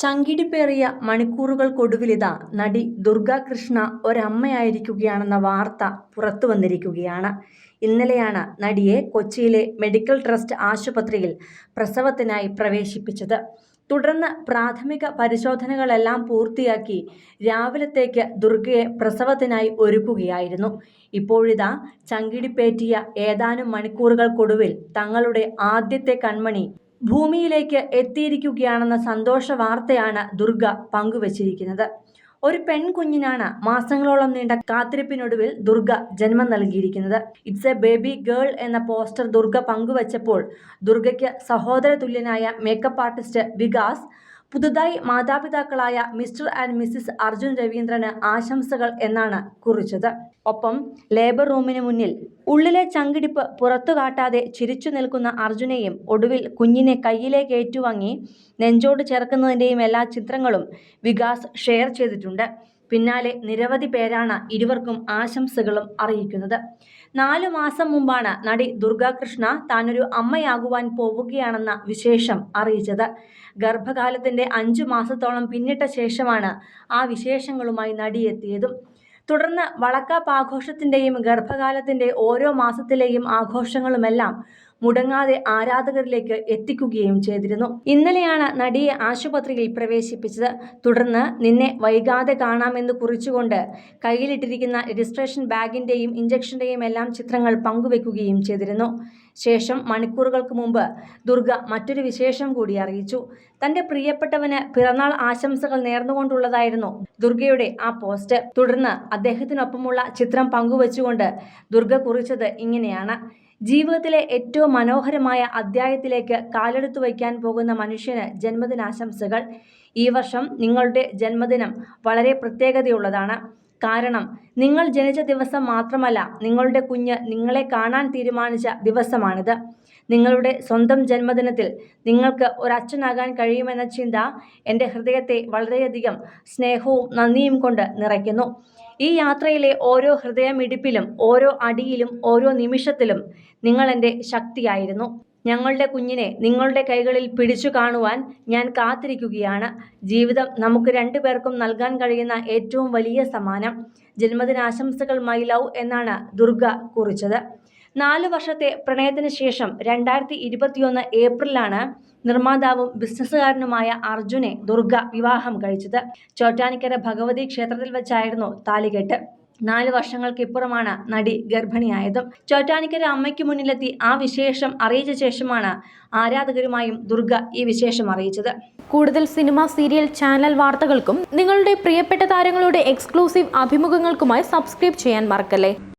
ചങ്കിടിപ്പേറിയ മണിക്കൂറുകൾക്കൊടുവിലിതാ നടി ദുർഗാകൃഷ്ണ ഒരമ്മയായിരിക്കുകയാണെന്ന വാർത്ത പുറത്തു വന്നിരിക്കുകയാണ്. ഇന്നലെയാണ് നടിയെ കൊച്ചിയിലെ മെഡിക്കൽ ട്രസ്റ്റ് ആശുപത്രിയിൽ പ്രസവത്തിനായി പ്രവേശിപ്പിച്ചത്. തുടർന്ന് പ്രാഥമിക പരിശോധനകളെല്ലാം പൂർത്തിയാക്കി രാവിലത്തേക്ക് ദുർഗയെ പ്രസവത്തിനായി ഒരുക്കുകയായിരുന്നു. ഇപ്പോഴിതാ ചങ്കിടിപ്പേറ്റിയ ഏതാനും മണിക്കൂറുകൾക്കൊടുവിൽ തങ്ങളുടെ ആദ്യത്തെ കൺമണി ഭൂമിയിലേക്ക് എത്തിയിരിക്കുകയാണെന്ന സന്തോഷ വാർത്തയാണ് ദുർഗ പങ്കുവച്ചിരിക്കുന്നത്. ഒരു പെൺകുഞ്ഞിനാണ് മാസങ്ങളോളം നീണ്ട കാത്തിരിപ്പിനൊടുവിൽ ദുർഗ ജന്മം നൽകിയിരിക്കുന്നത്. ഇറ്റ്സ് എ ബേബി ഗേൾ എന്ന പോസ്റ്റർ ദുർഗ പങ്കുവച്ചപ്പോൾ ദുർഗയ്ക്ക് സഹോദര തുല്യനായ മേക്കപ്പ് ആർട്ടിസ്റ്റ് വികാസ് പുതുതായി മാതാപിതാക്കളായ മിസ്റ്റർ ആൻഡ് മിസ്സിസ് അർജുൻ രവീന്ദ്രന് ആശംസകൾ എന്നാണ് കുറിച്ചത്. ഒപ്പം ലേബർ റൂമിന് മുന്നിൽ ഉള്ളിലെ ചങ്കിടിപ്പ് പുറത്തു കാട്ടാതെ ചിരിച്ചു നിൽക്കുന്ന അർജുനെയും ഒടുവിൽ കുഞ്ഞിനെ കയ്യിലേക്ക് ഏറ്റുവാങ്ങി നെഞ്ചോട് ചേർക്കുന്നതിന്റെയും എല്ലാ ചിത്രങ്ങളും വികാസ് ഷെയർ ചെയ്തിട്ടുണ്ട്. പിന്നാലെ നിരവധി പേരാണ് ഇരുവർക്കും ആശംസകളും അറിയിക്കുന്നത്. നാലു മാസം മുമ്പാണ് നടി ദുർഗാകൃഷ്ണ താനൊരു അമ്മയാകുവാൻ പോവുകയാണെന്ന വിശേഷം അറിയിച്ചത്. ഗർഭകാലത്തിന്റെ അഞ്ചു മാസത്തോളം പിന്നിട്ട ശേഷമാണ് ആ വിശേഷങ്ങളുമായി നടിയെത്തിയതും. തുടർന്ന് വളക്കാപ്പ് ആഘോഷത്തിന്റെയും ഗർഭകാലത്തിന്റെ ഓരോ മാസത്തിലെയും ആഘോഷങ്ങളുമെല്ലാം മുടങ്ങാതെ ആരാധകരിലേക്ക് എത്തിക്കുകയും ചെയ്തിരുന്നു. ഇന്നലെയാണ് നടിയെ ആശുപത്രിയിൽ പ്രവേശിപ്പിച്ചത്. തുടർന്ന് നിന്നെ വൈകാതെ കാണാമെന്ന് കുറിച്ചുകൊണ്ട് കയ്യിലിട്ടിരിക്കുന്ന രജിസ്ട്രേഷൻ ബാഗിന്റെയും ഇഞ്ചക്ഷന്റെയും എല്ലാം ചിത്രങ്ങൾ പങ്കുവെക്കുകയും ചെയ്തിരുന്നു. ശേഷം മണിക്കൂറുകൾക്ക് മുമ്പ് ദുർഗ മറ്റൊരു വിശേഷം കൂടി അറിയിച്ചു. തന്റെ പ്രിയപ്പെട്ടവന് പിറന്നാൾ ആശംസകൾ നേർന്നുകൊണ്ടുള്ളതായിരുന്നു ദുർഗയുടെ ആ പോസ്റ്റ്. തുടർന്ന് അദ്ദേഹത്തിനൊപ്പമുള്ള ചിത്രം പങ്കുവച്ചുകൊണ്ട് ദുർഗ കുറിച്ചത് ഇങ്ങനെയാണ്. ജീവിതത്തിലെ ഏറ്റവും മനോഹരമായ അധ്യായത്തിലേക്ക് കാലെടുത്തു വയ്ക്കാൻ പോകുന്ന മനുഷ്യന് ജന്മദിനാശംസകൾ. ഈ വർഷം നിങ്ങളുടെ ജന്മദിനം വളരെ പ്രത്യേകതയുള്ളതാണ്. കാരണം നിങ്ങൾ ജനിച്ച ദിവസം മാത്രമല്ല നിങ്ങളുടെ കുഞ്ഞ് നിങ്ങളെ കാണാൻ തീരുമാനിച്ച ദിവസമാണിത്. നിങ്ങളുടെ സ്വന്തം ജന്മദിനത്തിൽ നിങ്ങൾക്ക് ഒരച്ഛനാകാൻ കഴിയുമെന്ന ചിന്ത എന്റെ ഹൃദയത്തെ വളരെയധികം സ്നേഹവും നന്ദിയും കൊണ്ട് നിറയ്ക്കുന്നു. ഈ യാത്രയിലെ ഓരോ ഹൃദയമിടിപ്പിലും ഓരോ അടിയിലും ഓരോ നിമിഷത്തിലും നിങ്ങൾ എന്റെ ശക്തിയായിരുന്നു. ഞങ്ങളുടെ കുഞ്ഞിനെ നിങ്ങളുടെ കൈകളിൽ പിടിച്ചു കാണുവാൻ ഞാൻ കാത്തിരിക്കുകയാണ്. ജീവിതം നമുക്ക് രണ്ടുപേർക്കും നൽകാൻ കഴിയുന്ന ഏറ്റവും വലിയ സമ്മാനം. ജന്മദിനാശംസകൾ മൈ ലവ് എന്നാണ് ദുർഗ കുറിച്ചത്. നാലു വർഷത്തെ പ്രണയത്തിന് ശേഷം രണ്ടായിരത്തി ഇരുപത്തിയൊന്ന് ഏപ്രിലാണ് നിർമ്മാതാവും ബിസിനസ്സുകാരനുമായ അർജുനെ ദുർഗ വിവാഹം കഴിച്ചത്. ചോറ്റാനിക്കര ഭഗവതി ക്ഷേത്രത്തിൽ വെച്ചായിരുന്നു താലികെട്ട്. നാല് വർഷങ്ങൾക്കിപ്പുറമാണ് നടി ഗർഭിണിയായതും. ചോറ്റാനിക്കര അമ്മയ്ക്ക് മുന്നിലെത്തി ആ വിശേഷം അറിയിച്ച ശേഷമാണ് ആരാധകരുമായും ദുർഗ ഈ വിശേഷം അറിയിച്ചത്. കൂടുതൽ സിനിമ സീരിയൽ ചാനൽ വാർത്തകൾക്കും നിങ്ങളുടെ പ്രിയപ്പെട്ട താരങ്ങളുടെ എക്സ്ക്ലൂസീവ് അഭിമുഖങ്ങൾക്കുമായി സബ്സ്ക്രൈബ് ചെയ്യാൻ മറക്കല്ലേ?